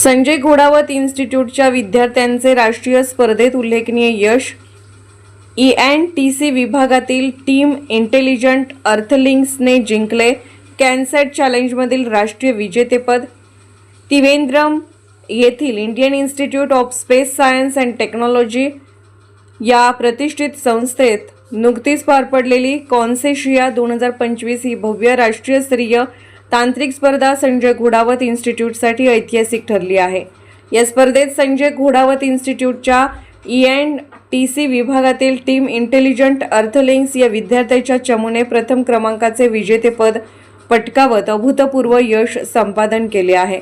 संजय घोडावत इन्स्टिट्यूटच्या विद्यार्थ्यांचे राष्ट्रीय स्पर्धेत उल्लेखनीय यश. ई अँड टी सी विभागातील टीम इंटेलिजंट अर्थलिंग्सने जिंकले. कॅन्सॅट चॅलेंजमधील राष्ट्रीय विजेतेपद. त्रिवेंद्रम येथील Indian Institute of Space Science and Technology या प्रतिष्ठित संस्थेत नुकतीच पार पडलेली कॉन्सेशिया दोन हजार पंचवीस ही भव्य राष्ट्रीयस्तरीय तांत्रिक स्पर्धा संजय घोडावत इन्स्टिट्यूटसाठी ऐतिहासिक ठरली आहे. या स्पर्धेत संजय घोडावत इन्स्टिट्यूटच्या ई अँड टी सी विभागातील टीम इंटेलिजंट अर्थलिंक्स या विद्यार्थ्याच्या चमूने प्रथम क्रमांकाचे विजेतेपद पटकावत अभूतपूर्व यश संपादन केले आहे.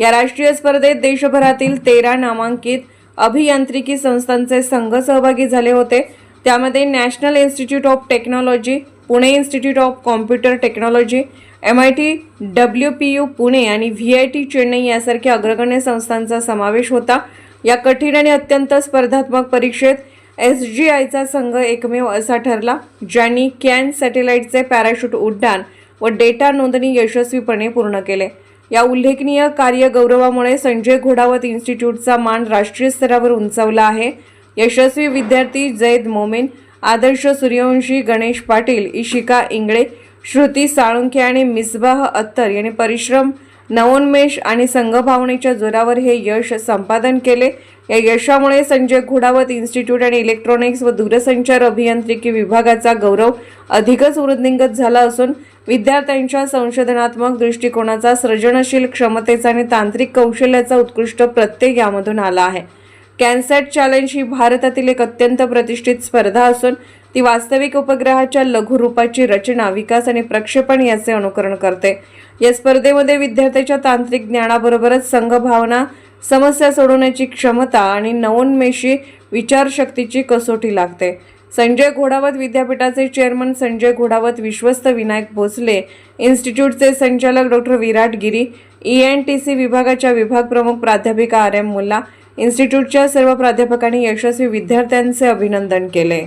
या राष्ट्रीय स्पर्धेत देशभरातील तेरा नामांकित अभियांत्रिकी संस्थांचे संघ सहभागी झाले होते. त्यामध्ये National Institute of Technology Pune Institute of Computer Technology M I T W P U Pune आणि व्ही आय टी चेन्नई यासारख्या अग्रगण्य संस्थांचा समावेश होता. या कठीण आणि अत्यंत स्पर्धात्मक परीक्षेत एस जी आयचा संघ एकमेव असा ठरला ज्यांनी कॅन सॅटेलाइटचे पॅराशूट उड्डाण व डेटा नोंदणी यशस्वीपणे पूर्ण केले. या उल्लेखनीय कार्य गौरवामुळे संजय घोडावत इन्स्टिट्यूटचा मान राष्ट्रीय स्तरावर उंचावला आहे. यशस्वी विद्यार्थी जैद मोमेन आदर्श सूर्यवंशी गणेश पाटील इशिका इंगळे श्रुती साळुंखे आणि मिसबाह अत्तर यांनी परिश्रम नवोन्मेष आणि संघभावनेच्या जोरावर हे यश संपादन केले. या यशामुळे संजय घोडावत इन्स्टिट्यूट आणि इलेक्ट्रॉनिक्स व दूरसंचार अभियांत्रिकी विभागाचा गौरव अधिकच वृद्धिंगत झाला असून विद्यार्थ्यांच्या संशोधनात्मक दृष्टिकोनाचा सृजनशील क्षमतेचा आणि तांत्रिक कौशल्याचा उत्कृष्ट प्रत्यय यामधून आला आहे. कॅन्सॅट चॅलेंज ही भारतातील एक अत्यंत प्रतिष्ठित स्पर्धा असून ती वास्तविक उपग्रहाच्या लघुरूपाची रचना विकास आणि प्रक्षेपण याचे अनुकरण करते. या स्पर्धेमध्ये विद्यार्थ्याच्या तांत्रिक ज्ञानाबरोबरच संघभावना समस्या सोडवण्याची क्षमता आणि नवोन्मेषी विचारशक्तीची कसोटी लागते. संजय घोडावत विद्यापीठाचे चेअरमन संजय घोडावत विश्वस्त विनायक भोसले इन्स्टिट्यूटचे संचालक doctor Virat Giri E N T C विभागाच्या विभाग प्रमुख प्राध्यापिका आर एम मुल्ला इन्स्टिट्यूटच्या सर्व प्राध्यापकांनी यशस्वी विद्यार्थ्यांचे अभिनंदन केले.